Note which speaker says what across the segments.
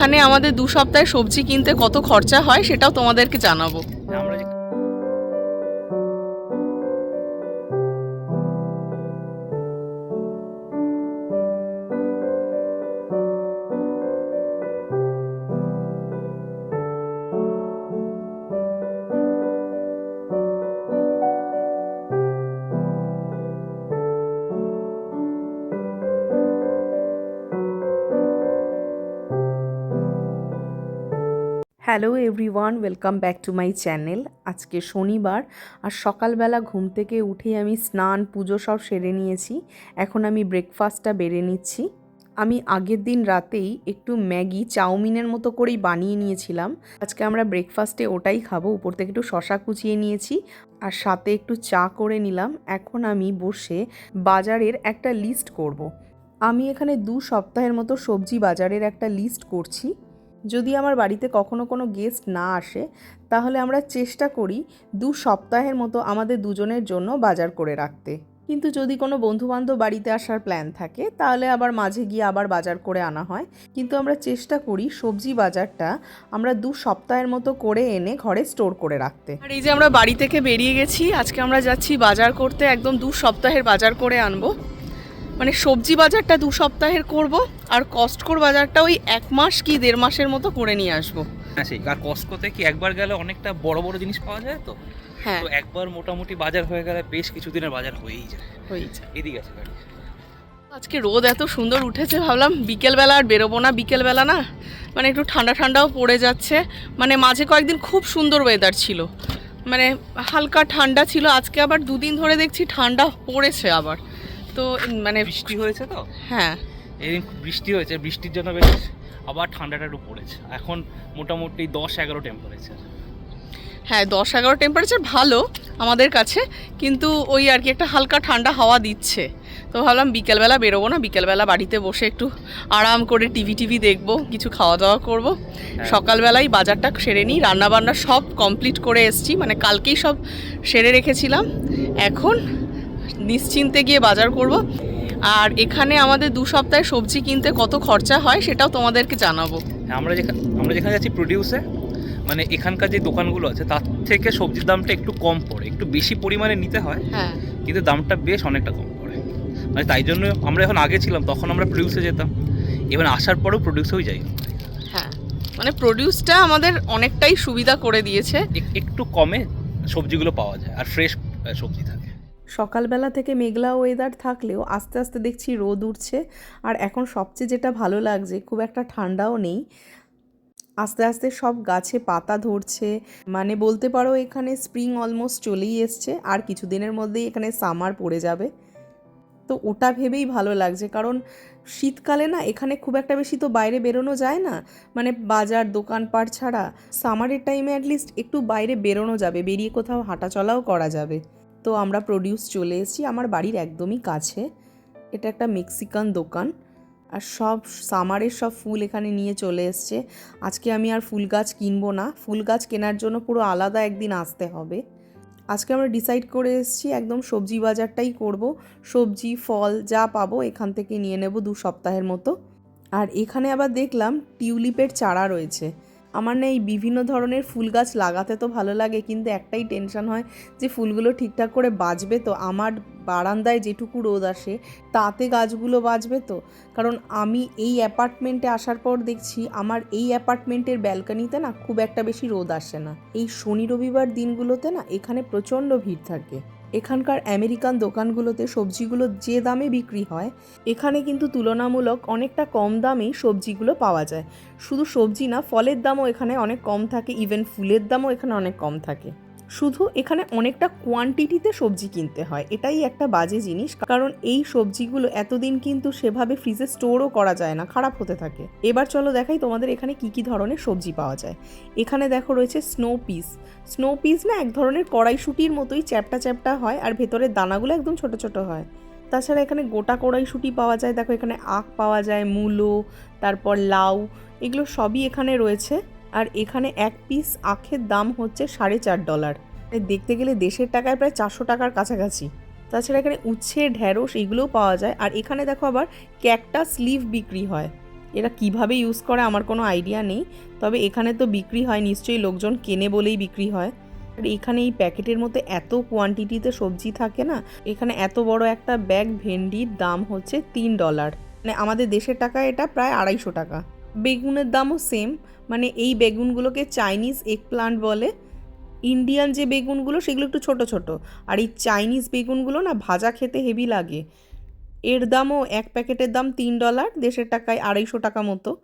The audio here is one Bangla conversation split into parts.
Speaker 1: এখানে আমাদের দু সপ্তাহে সবজি কিনতে কত খরচা হয় সেটাও তোমাদেরকে জানাব।
Speaker 2: Hello everyone, welcome back to my channel. আজকে শনিবার আর সকালবেলা ঘুম থেকে উঠে আমি স্নান, পুজো সব সেরে নিয়েছি। এখন আমি ব্রেকফাস্টটা বেড়ে নিচ্ছি। আমি আগের দিন রাতেই একটু ম্যাগি চাউমিনের মতো করেই বানিয়ে নিয়েছিলাম। আজকে আমরা ব্রেকফাস্টে ওটাই খাব। উপর থেকে একটু শশা কুচিয়ে নিয়েছি আর সাথে একটু চা করে নিলাম। এখন আমি বসে বাজারের একটা লিস্ট করব। আমি এখানে দু সপ্তাহের মতো সবজি বাজারের একটা লিস্ট করছি। যদি আমার বাড়িতে কখনো কোনো গেস্ট না আসে, তাহলে আমরা চেষ্টা করি দু সপ্তাহের মতো আমাদের দুজনের জন্য বাজার করে রাখতে। কিন্তু যদি কোনো বন্ধুবান্ধব বাড়িতে আসার প্ল্যান থাকে, তাহলে আবার মাঝে গিয়ে আবার বাজার করে আনা হয়। কিন্তু আমরা চেষ্টা করি সবজি বাজারটা আমরা দু সপ্তাহের মতো করে এনে ঘরে স্টোর করে রাখতে।
Speaker 1: আর এই যে আমরা বাড়ি থেকে বেরিয়ে গেছি, আজকে আমরা যাচ্ছি বাজার করতে, একদম দু সপ্তাহের বাজার করে আনব। মানে সবজি বাজারটা দু সপ্তাহের করব আর কস্টকোর বাজারটা ওই এক মাস কি দেড় মাসের মতো করে নিয়ে আসব।
Speaker 3: হ্যাঁ সেই আর কস্কোতে কি একবার গেলে অনেকটা বড় বড় জিনিস পাওয়া যায় তো?
Speaker 1: হ্যাঁ।
Speaker 3: তো একবার মোটামুটি বাজার হয়ে গেলে বেশ কিছুদিনের বাজার হয়েই যায়।
Speaker 1: হয়েছে
Speaker 3: এদিকে আছে
Speaker 1: আজকে রোদ এত সুন্দর উঠেছে ভাবলাম বিকেলবেলা আর বেরোবো না বিকেলবেলা না? মানে একটু ঠান্ডা ঠান্ডাও পড়ে যাচ্ছে। মানে মাঝে কয়েকদিন খুব সুন্দর ওয়েদার ছিল। মানে হালকা ঠান্ডা ছিল আজকে আবার দুদিন ধরে দেখছি ঠান্ডা পড়েছে আবার। তো মানে
Speaker 3: বৃষ্টি হয়েছে তো?
Speaker 1: হ্যাঁ।
Speaker 3: এদিন বৃষ্টি হয়েছে বৃষ্টির জন্য বেশ আবার ঠান্ডাটা একটু পড়েছে। এখন মোটামুটি দশ এগারো টেম্পারেচার
Speaker 1: হ্যাঁ দশ এগারো টেম্পারেচার ভালো আমাদের কাছে কিন্তু ওই আর কি একটা হালকা ঠান্ডা হাওয়া দিচ্ছে। তো ভাবলাম বিকেলবেলা বেরোবো না বিকেলবেলা বাড়িতে বসে একটু আরাম করে টিভি টিভি দেখব কিছু খাওয়া দাওয়া করব। সকালবেলাই বাজারটা সেরে নিই রান্নাবান্না সব কমপ্লিট করে এসছি মানে কালকেই সব সেরে রেখেছিলাম। এখন নিশ্চিন্তে গিয়ে বাজার করব। আর এখানে আমাদের দু সপ্তাহে সবজি কিনতে কত খরচা হয় সেটাও তোমাদেরকে জানাব।
Speaker 3: আমরা যেখানে আমরা যেখানে যাচ্ছি প্রডিউসে মানে এখানকার যে দোকানগুলো আছে তার থেকে সবজির দামটা একটু কম পড়ে। একটু বেশি পরিমাণে নিতে হয়
Speaker 1: হ্যাঁ।
Speaker 3: কিন্তু দামটা বেশ অনেকটা কম পড়ে। মানে তাই জন্য আমরা এখন আগে ছিলাম তখন আমরা প্রডিউসে যেতাম। এবার আসার পরেও প্রডিউসেও যাই।
Speaker 1: হ্যাঁ মানে প্রডিউসটা আমাদের অনেকটাই সুবিধা করে দিয়েছে।
Speaker 3: একটু কমে সবজিগুলো পাওয়া যায় আর ফ্রেশ সবজি থাকে।
Speaker 2: সকালবেলা থেকে মেঘলা ওয়েদার থাকলেও আস্তে আস্তে দেখছি রোদ উঠছে। আর এখন সবচেয়ে যেটা ভালো লাগছে, খুব একটা ঠান্ডাও নেই। আস্তে আস্তে সব গাছে পাতা ধরছে। মানে বলতে পারো এখানে স্প্রিং অলমোস্ট চলেই এসছে। আর কিছুদিনের মধ্যেই এখানে সামার পড়ে যাবে। তো ওটা ভেবেই ভালো লাগছে। কারণ শীতকালে না এখানে খুব একটা বেশি তো বাইরে বেরোনো যায় না। মানে বাজার, দোকানপাট ছাড়া সামারের টাইমে অ্যাটলিস্ট একটু বাইরে বেরোনো যাবে। বেরিয়ে কোথাও হাঁটাচলাও করা যাবে। তো আমরা প্রডিউস চলে এসেছি, আমার বাড়ির একদমই কাছে। এটা একটা মেক্সিকান দোকান। আর সব সামারের সব ফুল এখানে নিয়ে চলে এসছে। আজকে আমি আর ফুল গাছ কিনবো না। ফুল গাছ কেনার জন্য পুরো আলাদা একদিন আসতে হবে। আজকে আমরা ডিসাইড করে এসেছি একদম সবজি বাজারটাই করব। সবজি, ফল যা পাবো এখান থেকে নিয়ে নেব দু সপ্তাহের মতো। আর এখানে আবার দেখলাম টিউলিপের চারা রয়েছে। আমার না এই বিভিন্ন ধরনের ফুল গাছ লাগাতে তো ভালো লাগে, কিন্তু একটাই টেনশন হয় যে ফুলগুলো ঠিকঠাক করে বাঁচবে তো। আমার বারান্দায় যেটুকু রোদ আসে, তাতে গাছগুলো বাঁচবে তো। কারণ আমি এই অ্যাপার্টমেন্টে আসার পর দেখছি, আমার এই অ্যাপার্টমেন্টের ব্যালকানিতে না খুব একটা বেশি রোদ আসে না। এই শনি রবিবার দিনগুলোতে না এখানে প্রচণ্ড ভিড় থাকে। এখানকার আমেরিকান দোকানগুলোতে সবজিগুলো যে দামে বিক্রি হয়, এখানে কিন্তু তুলনামূলক অনেকটা কম দামেই সবজিগুলো পাওয়া যায়। শুধু সবজি না, ফলের দামও এখানে অনেক কম থাকে ইভেন ফুলের দামও এখানে অনেক কম থাকে। শুধু এখানে অনেকটা কোয়ান্টিটিতে সবজি কিনতে হয়। এটাই একটা বাজে জিনিস, কারণ এই সবজিগুলো এতদিন কিন্তু সেভাবে ফ্রিজে স্টোরও করা যায় না, খারাপ হতে থাকে। এবার চলো দেখাই তোমাদের এখানে কি কি ধরনের সবজি পাওয়া যায়। এখানে দেখো রয়েছে স্নো পিস স্নো পিস না এক ধরনের কড়াইশুটির মতোই চ্যাপটা চ্যাপটা হয়, আর ভেতরের দানাগুলো একদম ছোট ছোট হয়। তাছাড়া এখানে গোটা কড়াইশুটি পাওয়া যায়। দেখো এখানে আখ পাওয়া যায়, মূলো, তারপর লাউ, এগুলো সবই এখানে রয়েছে। আর এখানে এক পিস আখের দাম হচ্ছে সাড়ে চার ডলার দেখতে গেলে দেশের টাকায় প্রায় চারশো টাকার কাছাকাছি। তাছাড়া এখানে উচ্ছে ঢ্যাঁড়স এইগুলোও পাওয়া যায়। আর এখানে দেখো আবার ক্যাকটাস লিভ বিক্রি হয়। এরা কীভাবে ইউজ করে আমার কোনো আইডিয়া নেই। তবে এখানে তো বিক্রি হয়, নিশ্চয়ই লোকজন কেনে বলেই বিক্রি হয়। আর এখানে এই প্যাকেটের মধ্যে এত কোয়ান্টিটিতে সবজি থাকে না, এখানে এত বড় একটা ব্যাগ ভেন্ডির দাম হচ্ছে তিন ডলার মানে আমাদের দেশের টাকা এটা প্রায় আড়াইশো টাকা। বেগুনের দামও সেম মানে এই বেগুনগুলোকে চাইনিজ এগ প্লান্ট বলে। ইন্ডিয়ান যে বেগুনগুলো, সেগুলো একটু ছোট ছোট। আর এই চাইনিজ বেগুনগুলো না ভাজা খেতে হেভি লাগে। এর দামও এক প্যাকেটের দাম তিন ডলার দেশের টাকায় আড়াইশো টাকা মতো।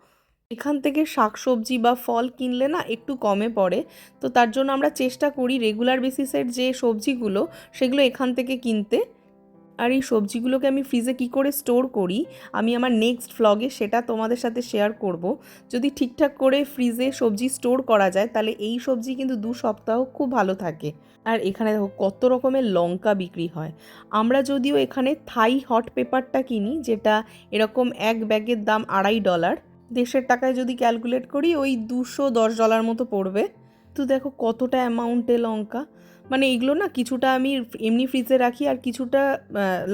Speaker 2: এখান থেকে শাকসবজি বা ফল কিনলে না একটু কমে পড়ে। তো তার জন্য আমরা চেষ্টা করি রেগুলার বেসিসের যে সবজিগুলো, সেগুলো এখান থেকে কিনতে। আর এই সবজিগুলোকে আমি ফ্রিজে কি করে স্টোর করি, আমি আমার নেক্সট ভ্লগে সেটা তোমাদের সাথে শেয়ার করব। যদি ঠিকঠাক করে ফ্রিজে সবজি স্টোর করা যায়, তাহলে এই সবজি কিন্তু দু সপ্তাহ খুব ভালো থাকে। আর এখানে দেখো কত রকমের লঙ্কা বিক্রি হয়। আমরা যদিও এখানে থাই হট পেপারটা কিনি, যেটা এরকম এক ব্যাগের দাম আড়াই ডলার দেশের টাকায় যদি ক্যালকুলেট করি ওই দুশো দশ ডলার মতো পড়বে। তো দেখো কতটা অ্যামাউন্টে লঙ্কা। মানে এগুলো না কিছুটা আমি এমনি ফ্রিজে রাখি আর কিছুটা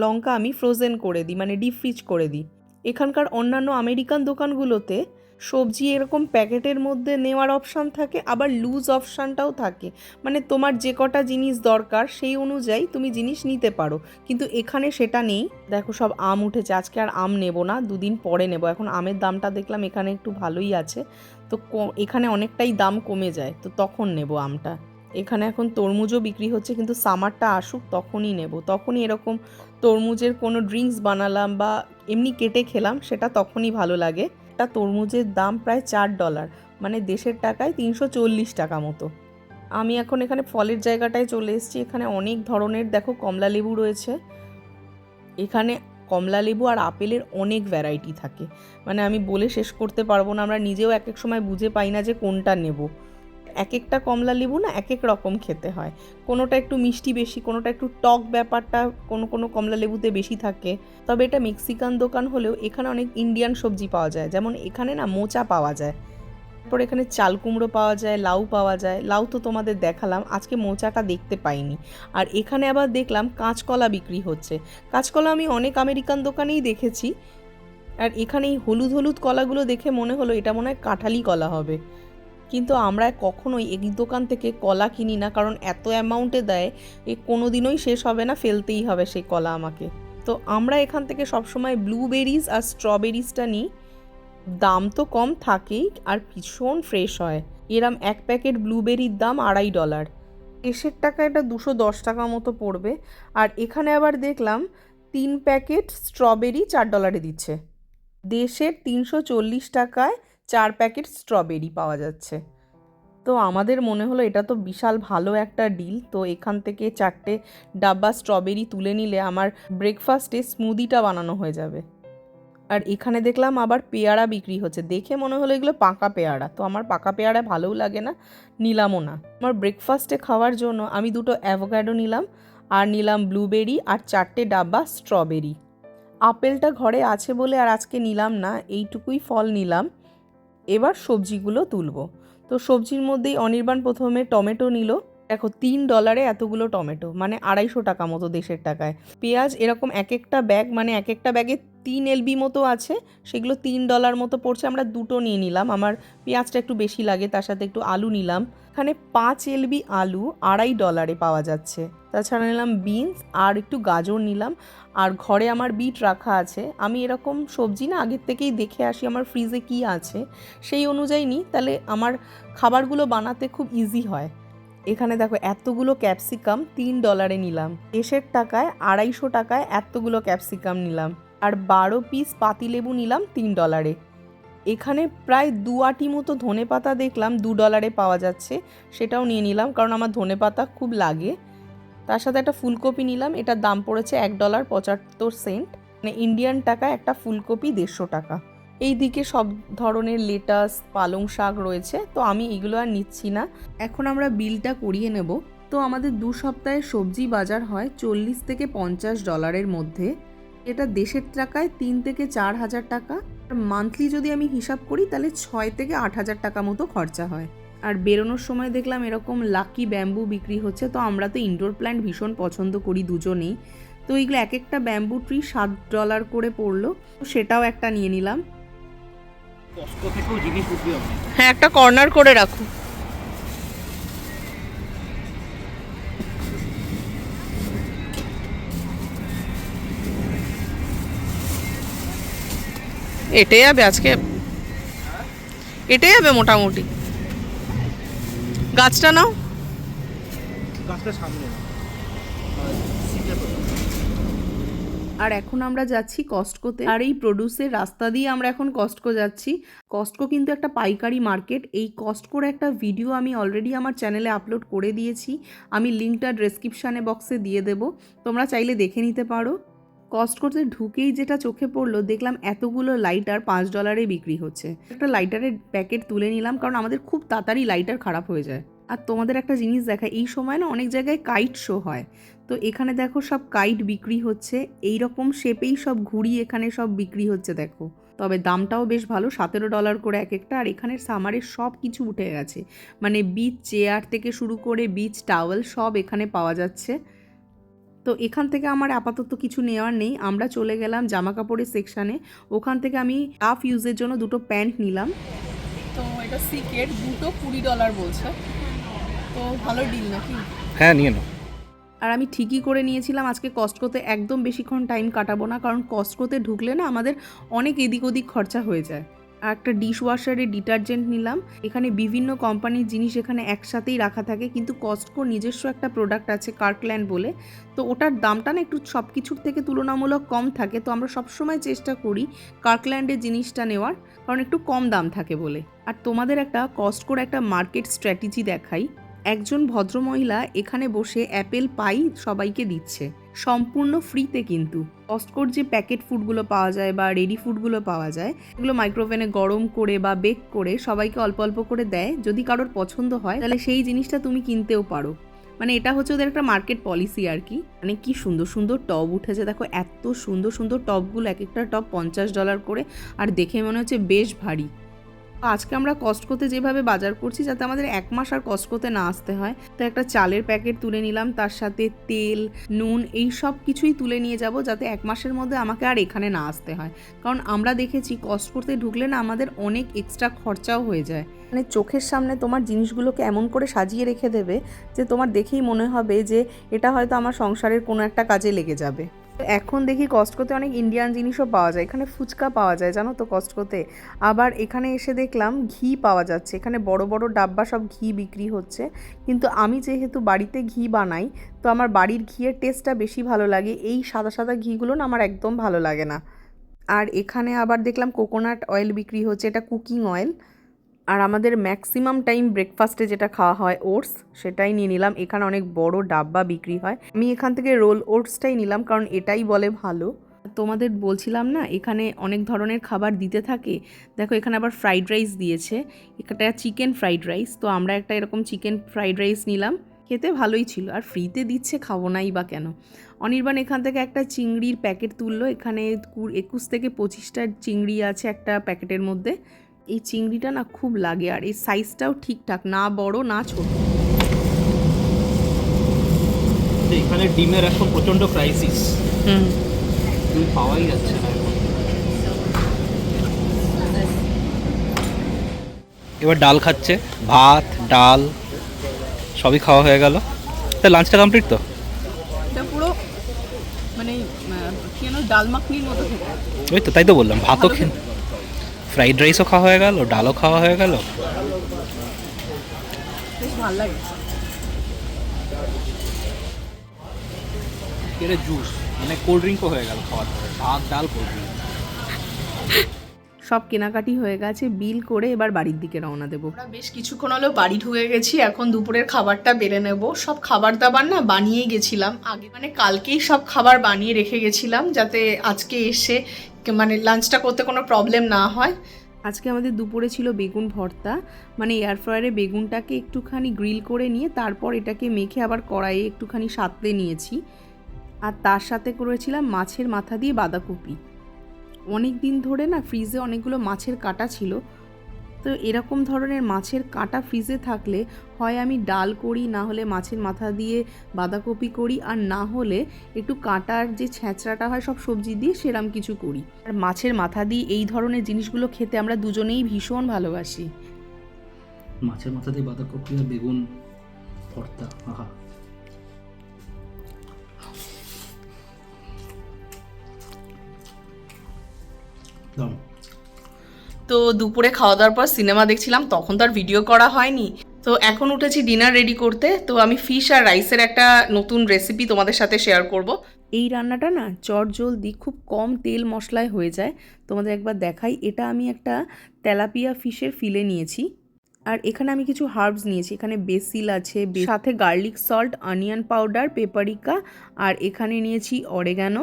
Speaker 2: লঙ্কা আমি ফ্রোজেন করে দিই মানে ডিপ ফ্রিজ করে দিই। এখানকার অন্যান্য আমেরিকান দোকানগুলোতে সবজি এরকম প্যাকেটের মধ্যে নেওয়ার অপশান থাকে, আবার লুজ অপশানটাও থাকে। মানে তোমার যে কটা জিনিস দরকার সেই অনুযায়ী তুমি জিনিস নিতে পারো। কিন্তু এখানে সেটা নেই। দেখো সব আম উঠেছে, আজকে আর আম নেব না, দুদিন পরে নেব। এখন আমের দামটা দেখলাম এখানে একটু ভালোই আছে। তো এখানে অনেকটাই দাম কমে যায়। তো তখন নেব আমটা। এখানে এখন তরমুজও বিক্রি হচ্ছে, কিন্তু সামারটা আসুক তখনই নেব। তখনই এরকম তরমুজের কোনো ড্রিঙ্কস বানালাম বা এমনি কেটে খেলাম, সেটা তখনই ভালো লাগে। একটা তরমুজের দাম প্রায় চার ডলার মানে দেশের টাকায় তিনশো চল্লিশ টাকা মতো। আমি এখন এখানে ফলের জায়গাটায় চলে এসেছি, এখানে অনেক ধরনের, দেখো কমলা লেবু রয়েছে। এখানে কমলা লেবু আর আপেলের অনেক ভ্যারাইটি থাকে। মানে আমি বলে শেষ করতে পারব না, আমরা নিজেও এক এক সময় বুঝে পাই না যে কোনটা নেব। এক একটা কমলা লেবু না এক এক রকম খেতে হয়। কোনোটা একটু মিষ্টি বেশি, কোনোটা একটু টক ব্যাপারটা কোনো কোনো কমলা লেবুতে বেশি থাকে। তবে এটা মেক্সিকান দোকান হলেও এখানে অনেক ইন্ডিয়ান সবজি পাওয়া যায়। যেমন এখানে না মোচা পাওয়া যায়। তারপর এখানে চাল কুমড়ো পাওয়া যায়, লাউ পাওয়া যায়। লাউ তো তোমাদের দেখালাম, আজকে মোচাটা দেখতে পাইনি। আর এখানে আবার দেখলাম কাঁচকলা বিক্রি হচ্ছে। কাঁচকলা আমি অনেক আমেরিকান দোকানেই দেখেছি। আর এখানে এই হলুদ হলুদ কলাগুলো দেখে মনে হলো এটা মনে হয় কাঁঠালি কলা হবে। কিন্তু আমরা কখনোই এই দোকান থেকে কলা কিনি না, কারণ এত অ্যামাউন্টে দেয় এ কোনো দিনই শেষ হবে না, ফেলতেই হবে সেই কলা আমাকে। তো আমরা এখান থেকে সবসময় ব্লুবেরিজ আর স্ট্রবেরিজটা নিই। দাম তো কম থাকেই আর ভীষণ ফ্রেশ হয়। এরম এক প্যাকেট ব্লুবেরির দাম আড়াই ডলার এসের টাকা এটা দুশো দশ টাকা মতো পড়বে। আর এখানে আবার দেখলাম তিন প্যাকেট স্ট্রবেরি চার ডলারে দিচ্ছে। দেশের তিনশো চল্লিশ টাকায় চার প্যাকেট স্ট্রবেরি পাওয়া যাচ্ছে। তো আমাদের মনে হলো এটা তো বিশাল ভালো একটা ডিল তো এখান থেকে চারটে ডাব্বা স্ট্রবেরি তুলে নিলে আমার ব্রেকফাস্টে স্মুদিটা বানানো হয়ে যাবে। আর এখানে দেখলাম আবার পেয়ারা বিক্রি হচ্ছে। দেখে মনে হলো এগুলো পাকা পেয়ারা। তো আমার পাকা পেয়ারা ভালোও লাগে না, নিলামও না। আমার ব্রেকফাস্টে খাওয়ার জন্য আমি দুটো অ্যাভোক্যাডো নিলাম, আর নিলাম ব্লুবেরি আর চারটে ডাব্বা স্ট্রবেরি আপেলটা ঘরে আছে বলে আর আজকে নিলাম না, এইটুকুই ফল নিলাম। এবার সবজিগুলো তুলব। তো সবজির মধ্যেই অনির্বাণ প্রথমে টমেটো নিল। দেখো, তিন ডলারে এতগুলো টমেটো মানে আড়াইশো টাকা মতো দেশের টাকায়। পেঁয়াজ এরকম এক একটা ব্যাগ মানে এক একটা ব্যাগে তিন এলবি মতো আছে। সেগুলো তিন ডলার মতো পড়ছে, আমরা দুটো নিয়ে নিলাম। আমার পেঁয়াজটা একটু বেশি লাগে, তার সাথে একটু আলু নিলাম। এখানে পাঁচ এলবি আলু আড়াই ডলারে পাওয়া যাচ্ছে। তাছাড়া নিলাম বিনস, আর একটু গাজর নিলাম। আর ঘরে আমার বিট রাখা আছে। আমি এরকম সবজি না আগের থেকেই দেখে আসি আমার ফ্রিজে কি আছে। সেই অনুযায়ী নিই। তাহলে আমার খাবারগুলো বানাতে খুব ইজি হয়। এখানে দেখো এতগুলো ক্যাপসিকাম তিন ডলারে নিলাম। দেশের টাকায় আড়াইশো টাকায় এতগুলো ক্যাপসিকাম নিলাম। আর বারো পিস পাতিলেবু নিলাম তিন ডলারে। এখানে প্রায় দু আটি মতো ধনে পাতা দেখলাম, দু ডলারে পাওয়া যাচ্ছে। সেটাও নিয়ে নিলাম, কারণ আমার ধনে পাতা খুব লাগে। তার সাথে একটা ফুলকপি নিলাম, এটার দাম পড়েছে এক ডলার পঁচাত্তর সেন্ট মানে ইন্ডিয়ান টাকায় একটা ফুলকপি দেড়শো টাকা। এই দিকে সব ধরনের লেটাস পালং শাক রয়েছে, তো আমি এগুলো আর নিচ্ছি না। এখন আমরা বিলটা করিয়ে নেব। তো আমাদের দু সপ্তাহে সবজি বাজার হয় চল্লিশ থেকে পঞ্চাশ ডলারের মধ্যে। এটা দেশের টাকায় তিন থেকে চার হাজার টাকা। মান্থলি যদি আমি হিসাব করি তাহলে ছয় থেকে আট হাজার টাকা মতো খরচা হয়। আর বেরোনোর সময় দেখলাম এরকম লাকি ব্যাম্বু বিক্রি হচ্ছে তো আমরা তো ইনডোর প্ল্যান্ট ভীষণ পছন্দ করি দুজনেই। তো এইগুলো এক একটা ব্যাম্বু ট্রি সাত ডলার করে পড়ল তো সেটাও একটা নিয়ে নিলাম।
Speaker 3: কষ্ট থেকেও জিনিস
Speaker 1: হ্যাঁ একটা কর্নার করে রাখো। এটে যাবে আজকে? এটে যাবে মোটামুটি। গাছটা নাও।
Speaker 2: আর এখন আমরা যাচ্ছি কস্টকোতে। আর এই প্রডিউসের রাস্তা দিয়ে আমরা এখন কস্টকো যাচ্ছি। কস্টকো কিন্তু একটা পাইকারি মার্কেট। এই কস্টকোর একটা ভিডিও আমি অলরেডি আমার চ্যানেলে আপলোড করে দিয়েছি। আমি লিঙ্কটা ডেসক্রিপশানে বক্সে দিয়ে দেবো। তোমরা চাইলে দেখে নিতে পারো। কস্টকোতে ঢুকেই যেটা চোখে পড়ল, দেখলাম এতগুলো লাইটার পাঁচ ডলারে বিক্রি হচ্ছে। একটা লাইটারের প্যাকেট তুলে নিলাম, কারণ আমাদের খুব তাড়াতাড়ি লাইটার খারাপ হয়ে যায়। আর তোমাদের একটা জিনিস দেখা এই সময় না অনেক জায়গায় কাইট শো হয়। তো এখানে দেখো সব কাইট বিক্রি হচ্ছে এই রকম শেপেই সব ঘুড়ি এখানে সব বিক্রি হচ্ছে, দেখো। তবে দামটাও বেশ ভালো, সতেরো ডলার করে এক একটা, আর এখানের সামারের সব কিছু উঠে গেছে। মানে বিচ চেয়ার থেকে শুরু করে বিচ টাওয়েল সব এখানে পাওয়া যাচ্ছে। তো এখান থেকে আমার আপাতত কিছু নেওয়ার নেই। আমরা চলে গেলাম জামা কাপড়ের সেকশানে ওখান থেকে আমি টাফ ইউজের জন্য দুটো প্যান্ট নিলাম।
Speaker 1: তো এটা সিকেট দুটো কুড়ি ডলার বলছে। তো ভালো ডিল নাকি?
Speaker 3: হ্যাঁ নিয়ে নাও।
Speaker 2: আর আমি ঠিকই করে নিয়েছিলাম। আজকে কস্টকোতে একদম বেশিক্ষণ টাইম কাটাবো না কারণ কস্টকোতে ঢুকলে না আমাদের অনেক এদিক ওদিক খরচা হয়ে যায়। একটা ডিশওয়াশারের ডিটারজেন্ট নিলাম। এখানে বিভিন্ন কোম্পানির জিনিস এখানে একসাথেই রাখা থাকে, কিন্তু কস্টকোর নিজস্ব একটা প্রোডাক্ট আছে কার্কল্যান্ড বলে। তো ওটার দামটা না একটু সব কিছুর থেকে তুলনামূলক কম থাকে, তো আমরা সবসময় চেষ্টা করি কার্কল্যান্ডের জিনিসটা নেওয়ার, কারণ একটু কম দাম থাকে বলে। আর তোমাদের একটা কস্টকোর একটা মার্কেট স্ট্র্যাটেজি দেখাই। একজন ভদ্রমহিলা এখানে বসে অ্যাপেল পাই সবাইকে দিচ্ছে। সম্পূর্ণ ফ্রিতে কিন্তু। কস্টকোর যে প্যাকেট ফুডগুলো পাওয়া যায় বা রেডি ফুডগুলো পাওয়া যায়, এগুলো মাইক্রোওভেনে গরম করে বা বেক করে সবাইকে অল্প অল্প করে দেয়। যদি কারোর পছন্দ হয়, তাহলে সেই জিনিসটা তুমি কিনতেও পারো। মানে এটা হচ্ছে ওদের একটা মার্কেট পলিসি আর কি। মানে কি সুন্দর সুন্দর টব উঠেছে। দেখো এত সুন্দর সুন্দর টবগুলো, এক একটা টব পঞ্চাশ ডলার করে। আর দেখে মনে হচ্ছে বেশ ভারী। আজকে আমরা কস্টকোতে যেভাবে বাজার করছি, যাতে আমাদের এক মাস আর কস্টকোতে না আসতে হয়, তো একটা চালের প্যাকেট তুলে নিলাম, তার সাথে তেল, নুন, এই সব কিছুই তুলে নিয়ে যাব, যাতে এক মাসের মধ্যে আমাকে আর এখানে না আসতে হয়। কারণ আমরা দেখেছি কস্টকোতে ঢুকলে না আমাদের অনেক এক্সট্রা খরচাও হয়ে যায়। মানে চোখের সামনে তোমার জিনিসগুলোকে এমন করে সাজিয়ে রেখে দেবে, যে তোমার দেখেই মনে হবে যে এটা হয়তো আমার সংসারের কোনো একটা কাজে লেগে যাবে। এখন দেখি কস্টকোতে অনেক ইন্ডিয়ান জিনিসও পাওয়া যায়। এখানে ফুচকা পাওয়া যায়, জানো তো কস্টকোতে আবার এখানে এসে দেখলাম ঘি পাওয়া যাচ্ছে। এখানে বড় বড় ডাব্বা সব ঘি বিক্রি হচ্ছে। কিন্তু আমি যেহেতু বাড়িতে ঘি বানাই, তো আমার বাড়ির ঘিয়ের টেস্টটা বেশি ভালো লাগে। এই সাদা সাদা ঘিগুলো না আমার একদম ভালো লাগে না। আর এখানে আবার দেখলাম কোকোনাট অয়েল বিক্রি হচ্ছে। এটা কুকিং অয়েল আর আমাদের ম্যাক্সিমাম টাইম ব্রেকফাস্টে যেটা খাওয়া হয় ওটস সেটাই নিয়ে নিলাম। এখানে অনেক বড় ডাব্বা বিক্রি হয়। আমি এখান থেকে রোল ওটসটাই নিলাম, কারণ এটাই বলে ভালো। তোমাদের বলছিলাম না, এখানে অনেক ধরনের খাবার দিতে থাকে। দেখো, এখানে আবার ফ্রাইড রাইস দিয়েছে। একটা চিকেন ফ্রাইড রাইস তো আমরা একটা এরকম চিকেন ফ্রাইড রাইস নিলাম। খেতে ভালোই ছিল, আর ফ্রিতে দিচ্ছে, খাব নাই বা কেন? অনির্বাণ এখান থেকে একটা চিংড়ির প্যাকেট তুললো। এখানে একুশ থেকে পঁচিশটা চিংড়ি আছে একটা প্যাকেটের মধ্যে। এই চিংড়িটা না খুব লাগে আর এই সাইজটাও ঠিকঠাক না বড় না ছোট।
Speaker 3: এখানে ডিমের এখন প্রচণ্ড ক্রাইসিস
Speaker 1: হুম।
Speaker 3: পাওয়াই যাচ্ছে না এবার ডাল খাচ্ছে ভাত ডাল সবই খাওয়া হয়ে গেল। তা লাঞ্চটা কমপ্লিট তো?
Speaker 1: এটা পুরো মানে কি ডাল মাখনির মতো
Speaker 3: ওই তো তাই তো বললাম ভাতও খেন ফ্রাইড রাইসও খাওয়া হয়ে গেল ডালও খাওয়া হয়ে গেল। এটা জুস মানে কোল্ড ড্রিঙ্কও হয়ে গেল খাওয়ার পরে ভাত ডাল কোল্ড ড্রিঙ্ক
Speaker 2: সব কেনাকাটি হয়ে গেছে বিল করে এবার বাড়ির দিকে রওনা দেবো।
Speaker 1: আমরা বেশ কিছুক্ষণ হলো বাড়ি ঢুকে গেছি এখন দুপুরের খাবারটা বেড়ে নেব। সব খাবার দাবার না বানিয়েই গেছিলাম। আগে মানে কালকেই সব খাবার বানিয়ে রেখে গেছিলাম যাতে আজকে এসে মানে লাঞ্চটা করতে কোনো প্রবলেম না হয়।
Speaker 2: আজকে আমাদের দুপুরে ছিল বেগুন ভর্তা। মানে এয়ার ফ্রায়ারে বেগুনটাকে একটুখানি গ্রিল করে নিয়ে তারপর এটাকে মেখে আবার কড়াইয়ে একটুখানি সাঁতলে নিয়েছি। আর তার সাথে করেছিলাম মাছের মাথা দিয়ে বাঁধাকপি। অনেক দিন ধরে না ফ্রিজে অনেকগুলো মাছের কাটা ছিল। তো এরকম ধরনের মাছের কাটা ফ্রিজে থাকলে হয় আমি ডাল করি, না হলে মাছের মাথা দিয়ে বাঁধাকপি করি, আর না হলে একটু কাটার যে ছ্যাঁচড়াটা হয় সব সবজি দিয়ে সেরাম কিছু করি। আর মাছের মাথা দিয়ে এই ধরনের জিনিসগুলো খেতে আমরা দুজনেই ভীষণ ভালোবাসি।
Speaker 3: মাছের মাথা দিয়ে বাঁধাকপি আর বেগুন, ভর্তা, আহা।
Speaker 1: তো দুপুরে খাওয়া দাওয়ার পর সিনেমা দেখছিলাম, তখন তো আর ভিডিও করা হয়নি। তো এখন উঠেছি ডিনার রেডি করতে, তো আমি ফিশ আর রাইসের একটা নতুন রেসিপি তোমাদের সাথে শেয়ার করব।
Speaker 2: এই রান্নাটা না চট জলদি খুব কম তেল মশলায় হয়ে যায়। তোমাদের একবার দেখাই, এটা আমি একটা তেলাপিয়া ফিশের ফিলে নিয়েছি। আর এখানে আমি কিছু হার্বস নিয়েছি, এখানে বেসিল আছে সাথে garlic salt onion powder paprika আর এখানে নিয়েছি অরেগানো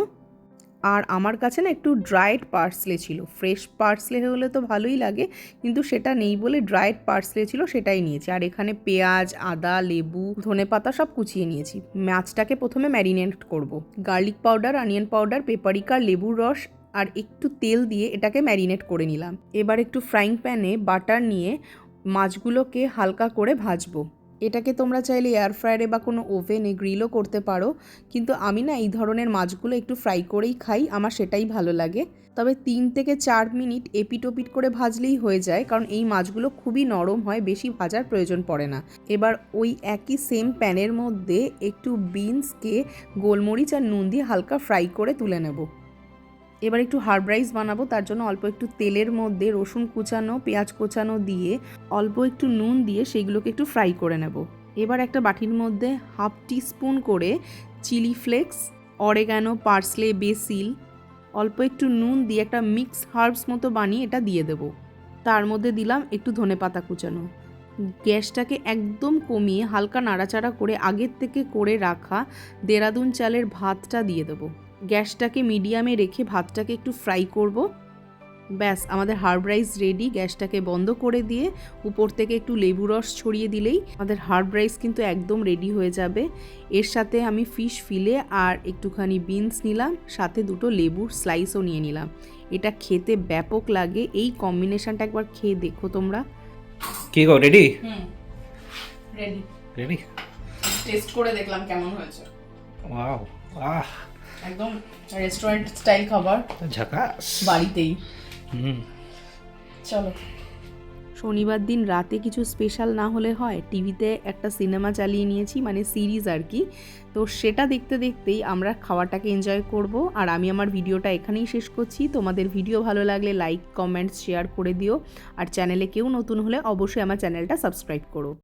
Speaker 2: আর আমার কাছে না একটু ড্রাইড পার্সলে ছিল। ফ্রেশ পার্সলে হলে তো ভালোই লাগে, কিন্তু সেটা নেই বলে ড্রাইড পার্সলে ছিল সেটাই নিয়েছি। আর এখানে পেঁয়াজ, আদা, লেবু ধনেপাতা সব কুচিয়ে নিয়েছি। মাছটাকে প্রথমে ম্যারিনেট করব। Garlic powder onion powder paprika লেবুর রস আর একটু তেল দিয়ে এটাকে ম্যারিনেট করে নিলাম। এবার একটু ফ্রাইং প্যানে বাটার নিয়ে মাছগুলোকে হালকা করে ভাজবো। এটাকে তোমরা চাইলে এয়ার ফ্রায়ারে বা কোনো ওভেনে গ্রিলও করতে পারো। কিন্তু আমি না এই ধরনের মাছগুলো একটু ফ্রাই করেই খাই, আমার সেটাই ভালো লাগে। তবে তিন থেকে চার মিনিট এপিট ওপিট করে ভাজলেই হয়ে যায়, কারণ এই মাছগুলো খুবই নরম হয়, বেশি ভাজার প্রয়োজন পড়ে না। এবার ওই একই সেম প্যানের মধ্যে একটু বিনসকে গোলমরিচ আর নুন দিয়ে হালকা ফ্রাই করে তুলে নেব। এবার একটু হার্ব রাইস বানাবো, তার জন্য অল্প একটু তেলের মধ্যে রসুন কুচানো, পেঁয়াজ কুচানো দিয়ে অল্প একটু নুন দিয়ে সেগুলোকে একটু ফ্রাই করে নেব। এবার একটা বাটির মধ্যে হাফ টিস্পুন করে chilli flakes, oregano, parsley, basil, অল্প একটু নুন দিয়ে একটা মিক্স হার্বস মতো বানিয়ে এটা দিয়ে দেবো। তার মধ্যে দিলাম একটু ধনেপাতা কুচানো। গ্যাসটাকে একদম কমিয়ে হালকা নাড়াচাড়া করে আগের থেকে করে রাখা দেরাদুন চালের ভাতটা দিয়ে দেবো। গ্যাসটাকে মিডিয়ামে রেখে ভাতটাকে একটু ফ্রাই করব। ব্যাস আমাদের হার্ব রাইস রেডি। গ্যাসটাকে বন্ধ করে দিয়ে উপর থেকে একটু লেবু রস ছড়িয়ে দিলেই আমাদের হার্ব রাইস কিন্তু একদম রেডি হয়ে যাবে। এর সাথে আমি ফিশ ফিলে আর একটুখানি বিনস নিলাম সাথে দুটো লেবুর স্লাইসও নিয়ে নিলাম। এটা খেতে ব্যাপক লাগে। এই কম্বিনেশনটা একবার খেয়ে দেখো তোমরা।
Speaker 3: কি গো রেডি
Speaker 1: হুম রেডি
Speaker 3: রেডি
Speaker 1: টেস্ট করে দেখলাম কেমন হয়েছে।
Speaker 3: ওয়াও আহ
Speaker 1: একদম রেস্টুরেন্ট স্টাইল খাবার।
Speaker 3: ঝাকাস।
Speaker 1: বাড়িতেই।
Speaker 3: হুম।
Speaker 1: চলো।
Speaker 2: শনিবার দিন রাতে কিছু স্পেশাল না হলে হয় টিভিতে একটা সিনেমা চালিয়ে নিয়েছি মানে সিরিজ আর কি। তো সেটা দেখতে দেখতেই আমরা খাওয়াটাকে এনজয় করব। আর আমি আমার ভিডিওটা এখানেই শেষ করছি। তোমাদের ভিডিও ভালো লাগলে লাইক কমেন্টস শেয়ার করে দিও। আর চ্যানেলে কেউ নতুন হলে অবশ্যই আমার চ্যানেলটা সাবস্ক্রাইব করো।